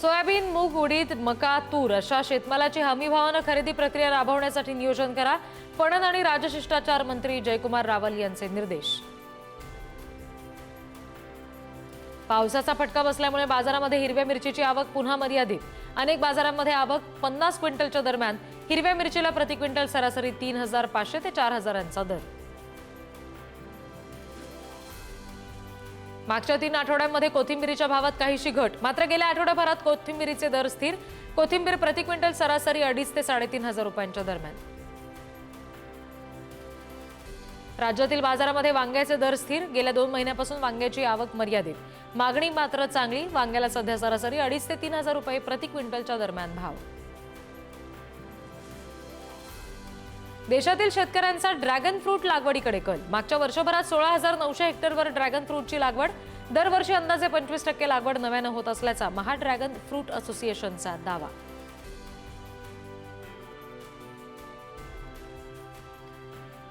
Soybean मूग उडीद मका तूर अशा शेतमालाची हमी भावानं खरेदी प्रक्रिया राबवण्यासाठी नियोजन करा. पणन आणि राजशिष्टाचार मंत्री जयकुमार रावल यांचे निर्देश. पावसाचा फटका बसल्यामुळे बाजारामध्ये हिरव्या मिरचीची आवक पुन्हा मर्यादित. अनेक बाजारांमध्ये आवक पन्नास क्विंटलच्या दरम्यान. हिरव्या मिरचीला प्रति क्विंटल सरासरी तीन हजार पाचशे ते चार हजारांचा दर. मागच्या तीन आठवड्यांमध्ये कोथिंबिरीच्या भावात काहीशी घट. मात्र गेल्या आठवड्याभरात कोथिंबिरीचे दर स्थिर. कोथिंबीर प्रति क्विंटल सरासरी अडीच ते साडेतीन हजार रुपयांच्या दरम्यान. राज्यातील बाजारामध्ये वांग्याचे दर स्थिर. गेल्या दोन महिन्यापासून वांग्याची आवक मर्यादित. मागणी मात्र चांगली. वांग्याला सध्या सरासरी अडीच ते तीन हजार रुपये प्रति क्विंटलच्या दरम्यान भाव. देशातील शेतकऱ्यांचा ड्रॅगन फ्रूट लागवडीकडे कल. मागच्या वर्षभरात सोळा हजार नऊशे हेक्टरवर ड्रॅगन फ्रूटची लागवड दरवर्षी अंदाजे पंचवीस टक्के लागवड नव्यानं होत असल्याचा महा ड्रॅगन फ्रूट असोसिएशनचा दावा.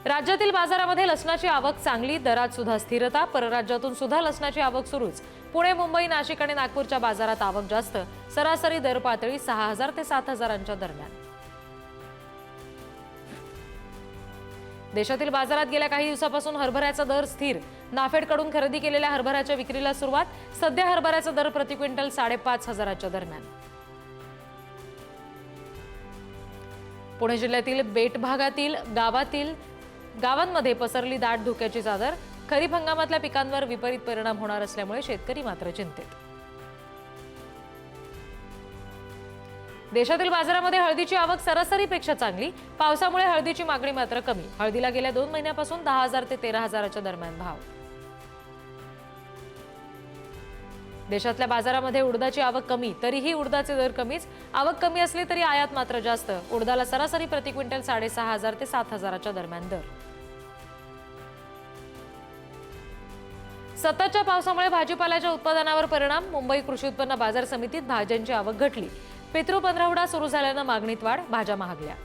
राज्यातील बाजारामध्ये लसणाची आवक चांगली दरात सुद्धा स्थिरता परराज्यातून सुद्धा लसणाची आवक सुरूच. पुणे मुंबई नाशिक आणि नागपूरच्या बाजारात आवक जास्त. सरासरी दर पातळी सहा हजार ते सात हजारांच्या दरम्यान. देशातील बाजारात गेल्या काही दिवसापासून हरभऱ्याचा दर स्थिर. नाफेडकडून खरेदी केलेल्या हरभऱ्याच्या विक्रीला सुरुवात. सध्या हरभऱ्याचा दर प्रति क्विंटल साडेपाच हजाराच्या दरम्यान. पुणे जिल्ह्यातील बेट भागातील गावातील गावांमध्ये पसरली दाट धुक्याची चादर. खरीप हंगामातल्या पिकांवर विपरीत परिणाम होणार असल्यामुळे शेतकरी मात्र चिंतेत. देशातील बाजारामध्ये हळदीची आवक सरासरीपेक्षा चांगली. पावसामुळे हळदीची मागणी मात्र कमी. हळदीला गेल्या दोन महिन्यापासून दहा हजार ते तेरा हजाराच्या दरम्यान भाव. देशातल्या बाजारामध्ये उडदाची आवक कमी तरीही उडदाचे दर कमीच. आवक कमी असली तरी आयात मात्र जास्त. उडदाला सरासरी प्रति क्विंटल साडेसहा हजार ते सात हजाराच्या दरम्यान दर. सततच्या पावसामुळे भाजीपाल्याच्या उत्पादनावर परिणाम. मुंबई कृषी उत्पन्न बाजार समितीत भाज्यांची आवक घटली. पितृ पंधरावडा सुरू झाल्यानं मागणीत वाढ भाज्या महागल्या.